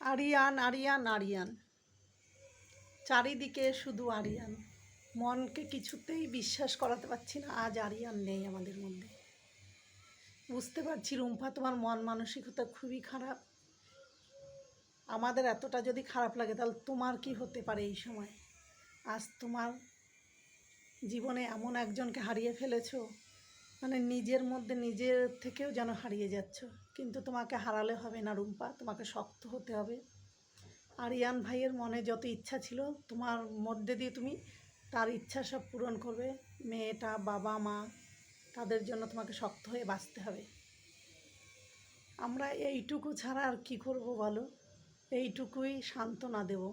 আরিয়ান আরিয়ান আরিয়ান। চারিদিকে শুধু আরিয়ান। মনকে কিছুতেই বিশ্বাস করাতে পারছি না, আজ আরিয়ান নেই আমাদের মধ্যে। বুঝতে পারছি রুম্পা, তোমার মন মানসিকতা খুবই খারাপ। আমাদের এতটা যদি খারাপ লাগে, তাহলে তোমার কি হতে পারে এই সময়? আজ তোমার জীবনে এমন একজনকে হারিয়ে ফেলেছো মানে নিজের মধ্যে নিজের থেকেও যেন হারিয়ে যাচ্ছ। কিন্তু তোমাকে হারালে হবে না রুম্পা, তোমাকে শক্ত হতে হবে। আরিয়ান ভাইয়ের মনে যত ইচ্ছা ছিল, তোমার মধ্যে দিয়ে তুমি তার ইচ্ছা সব পূরণ করবে। মেয়েটা, বাবা, মা, তাদের জন্য তোমাকে শক্ত হয়ে বাঁচতে হবে। আমরা এইটুকু ছাড়া আর কী করব বলো? এইটুকুই সান্ত্বনা দেব।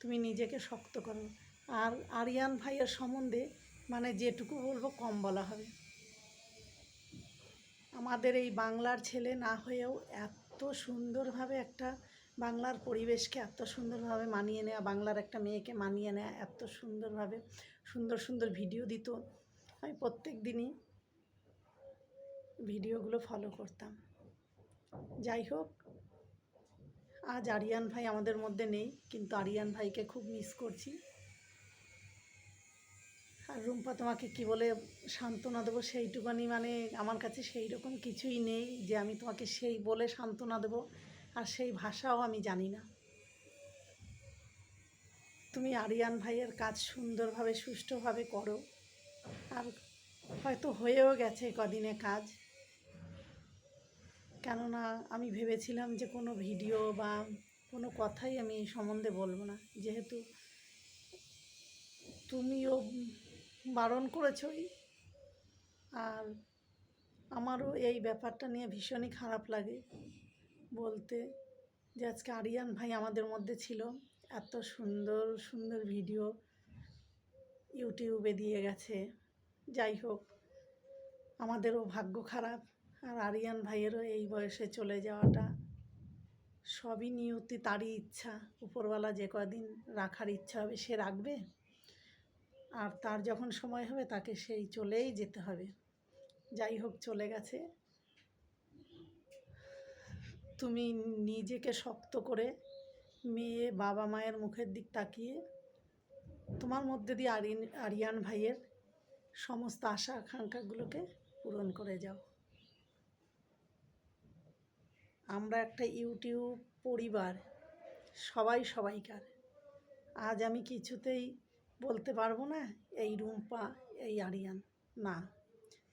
তুমি নিজেকে শক্ত করো। আর আরিয়ান ভাইয়ের সম্বন্ধে মানে যেটুকু বলব কম বলা হবে। আমাদের এই বাংলার ছেলে না হয়েও এত সুন্দরভাবে একটা বাংলার পরিবেশকে এত সুন্দরভাবে মানিয়ে নেওয়া বাংলার একটা মেয়েকে মানিয়ে নেওয়া এত সুন্দরভাবে সুন্দর সুন্দর ভিডিও দিত। আমি প্রত্যেক দিনই ভিডিওগুলো ফলো করতাম। যাই হোক, আজ আরিয়ান ভাই আমাদের মধ্যে নেই, কিন্তু আরিয়ান ভাইকে খুব মিস করছি। আর রুম্পা তোমাকে কি বলে সান্ত্বনা দেবো সেইটুকানি মানে আমার কাছে সেই রকম কিছুই নেই যে আমি তোমাকে সেই বলে সান্ত্বনা দেবো আর সেই ভাষাও আমি জানি না। তুমি আরিয়ান ভাইয়ের কাজ সুন্দরভাবে, সুষ্ঠুভাবে করো। আর হয়তো হয়েও গেছে কদিনে কাজ। কেননা আমি ভেবেছিলাম যে কোনো ভিডিও বা কোনো কথাই আমি এই সম্বন্ধে বলব না। যেহেতু তুমিও বারণ করেছই। আর আমারও এই ব্যাপারটা নিয়ে ভীষণই খারাপ লাগে বলতে যে আজকে আরিয়ান ভাই আমাদের মধ্যে ছিল। এত সুন্দর সুন্দর ভিডিও ইউটিউবে দিয়ে গেছে। যাই হোক, আমাদেরও ভাগ্য খারাপ। আর আরিয়ান ভাইয়েরও এই বয়সে চলে যাওয়াটা সবই নিয়তি, তারই ইচ্ছা। উপরওয়ালা যে কদিন রাখার ইচ্ছা হবে সে রাখবে। আর তার যখন সময় হবে তাকে সেই চলেই যেতে হবে। যাই হোক, চলে গেছে। তুমি নিজেকে শক্ত করে মেয়ে বাবা মায়ের মুখের দিক তাকিয়ে, তোমার মধ্যে দিয়ে আরিন, আরিয়ান ভাইয়ের সমস্ত আশা আকাঙ্ক্ষাগুলোকে পূরণ করে যাও। আমরা একটা ইউটিউব পরিবার, সবাই সবাইকার। আজ আমি কিছুতেই বলতে পারব না, এই রুম্পা, এই আরিয়ান। না,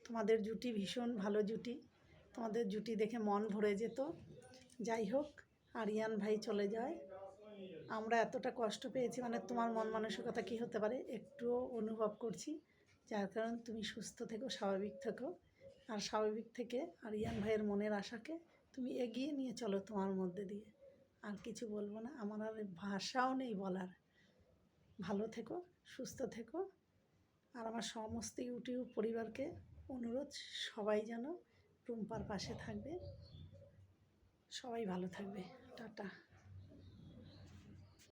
তোমাদের জুটি ভীষণ ভালো জুটি। তোমাদের জুটি দেখে মন ভরে যেত। যাই হোক, আরিয়ান ভাই চলে যায়। আমরা এতটা কষ্ট পেয়েছি মানে তোমার মন মানসিকতা কী হতে পারে একটুও অনুভব করছি। যার কারণ তুমি সুস্থ থেকো, স্বাভাবিক থেকো। আর স্বাভাবিক থেকে আরিয়ান ভাইয়ের মনের আশাকে তুমি এগিয়ে নিয়ে চলো তোমার মধ্যে দিয়ে। আর কিছু বলব না, আমার আর ভাষাও নেই বলার। ভালো থেকো, সুস্থ থেকো। আর আমার সমস্ত ইউটিউব পরিবারকে অনুরোধ, সবাই যেন রুম্পার পাশে থাকবে। সবাই ভালো থাকবে। টাটা।